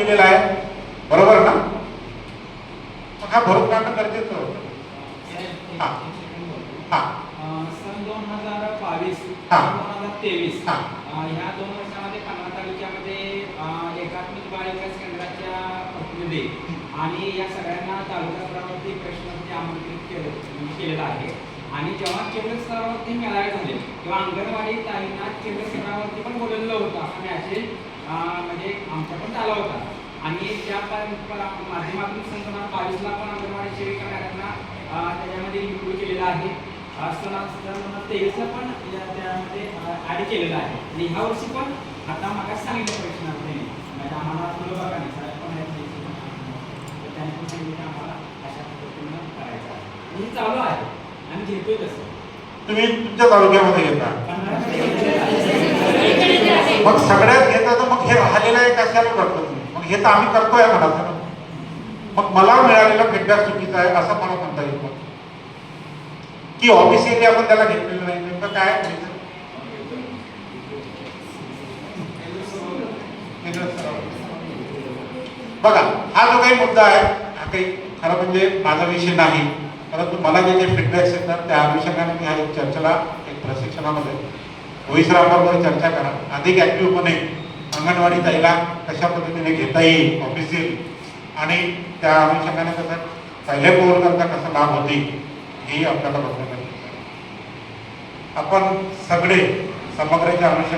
केलेला आहे बरोबर ना मग हा भरून काढणं गरजेचं होतं हा. हा सन दोन हजार बावीस हा. दोन हजार तेवीस हा. ह्या दोन वर्षामध्ये कन्नड तालुक्यामध्ये अं, एकात्मिक बाल विकास केंद्राच्या प्रतिनिधी आणि या सगळ्यांना तालुका स्तरावरती प्रश्नावरती आमंत्रित केलं केलेलं आहे आणि जेव्हा केंद्र स्तरावरती मेळावे झाले तेव्हा अंगणवाडी ताईंना केंद्र स्तरावरती पण बोलवलेलं होतं असा मॅसेज म्हणजे आमचा पण आला होता. आणि त्या माध्यमातून हजार बावीसला पण अंगणवाडी सेविका मॅडमना त्याच्यामध्ये इन्क्लूड केलेलं आहे. तेवीसला पण त्यामध्ये ॲड केलेलं आहे. आणि ह्या वर्षी पण आता मला सांगितलं प्रश्नार्थी म्हणजे आम्हाला तुला बघा नाही पण. तर त्यांनी पण सांगितलं आम्हाला अशा पद्धतीनं करायचं आहे. हे चालू आहे. आणि घेतोय तसं. तुम्ही तुमच्या तालुक्यामध्ये घेता. मग सगळ्यात घेता हे राहिलेलं आहे कशाला करतो तुम्ही? मग हे तर आम्ही करतोय म्हणा मग मला मिळालेला फीडबॅक चुकीचा आहे असं मला म्हणता येईल? मग की ऑफिशियली आपण त्याला घेतलेलं नाही. नेमकं काय बघा हा जो काही मुद्दा आहे हा काही खरं म्हणजे माझा विषय नाही. परंतु मला जे जे फीडबॅक्स येतात त्या अनुषंगाने मी ह्या एक चर्चेला एक प्रशिक्षणामध्ये भोईसरावर चर्चा करा. अधिक ऍक्टिव्हपणे अंगणवाडी ताईला कशा पद्धतीने घेता येईल ऑफिसियल आणि त्या अनुषंगाने कसं पहिले पोल करता कसा लाभ होतील हेही आपल्याला बघण्यात आपण सगळे समग्रच्या अनुषंगाने